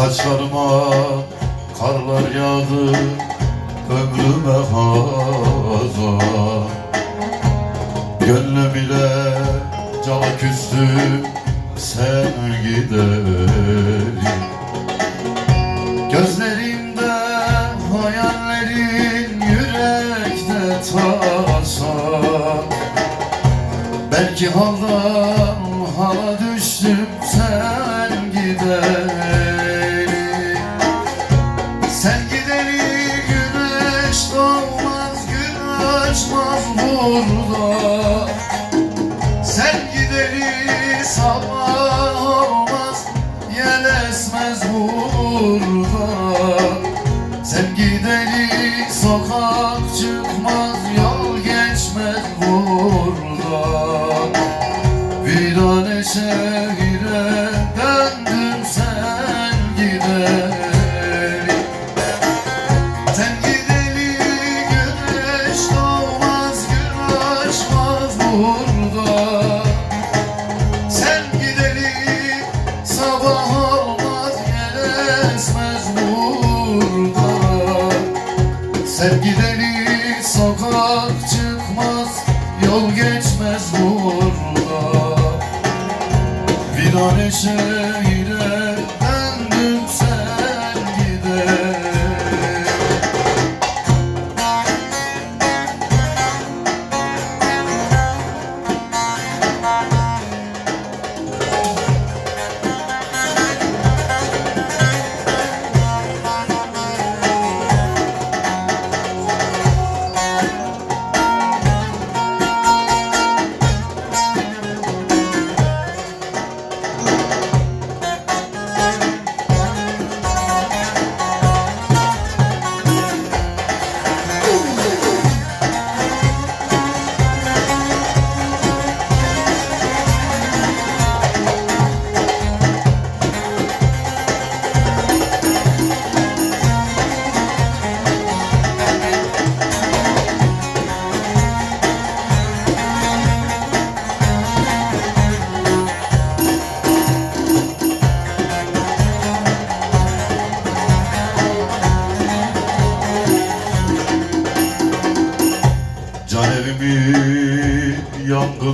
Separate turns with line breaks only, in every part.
Saçlarıma karlar yağdı Ömrüme hazan. Gönlüm ile cana küstü Sen gidelim Gözlerimde hayallerin Yürekte tasan Belki haldan hala düştüm açmaz burada Sen gideli sabah olmaz. Yel esmez burada. Sen gideli sokak çıkmaz Sen gideli sokak çıkmaz yol geçmez burada Virane şehire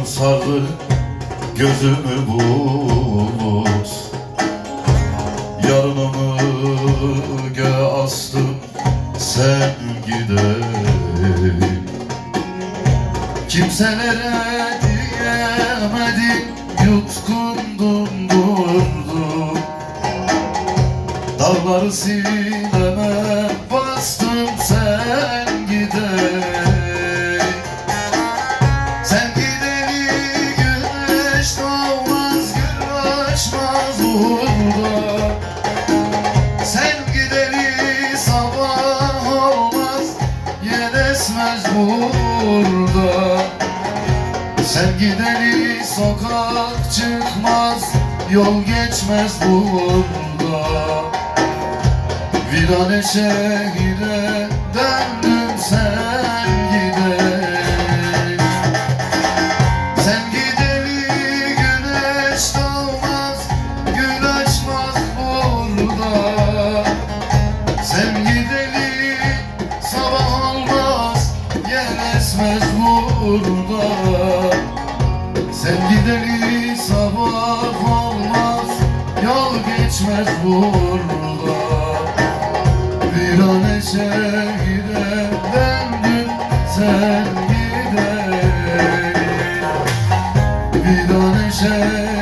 sardı Gözümü bulut Yarınımı göğe astım Sen gidelim Kimselere diyemedim Yutkundum durdum. Dağları sineme bastım burada Sen gideli sokak çıkmaz yol geçmez burada Virane şehire yer esmez burada Sen gideli sabah olmaz yol geçmez burada Virane şehire döndüm sen gidelim Virane şehire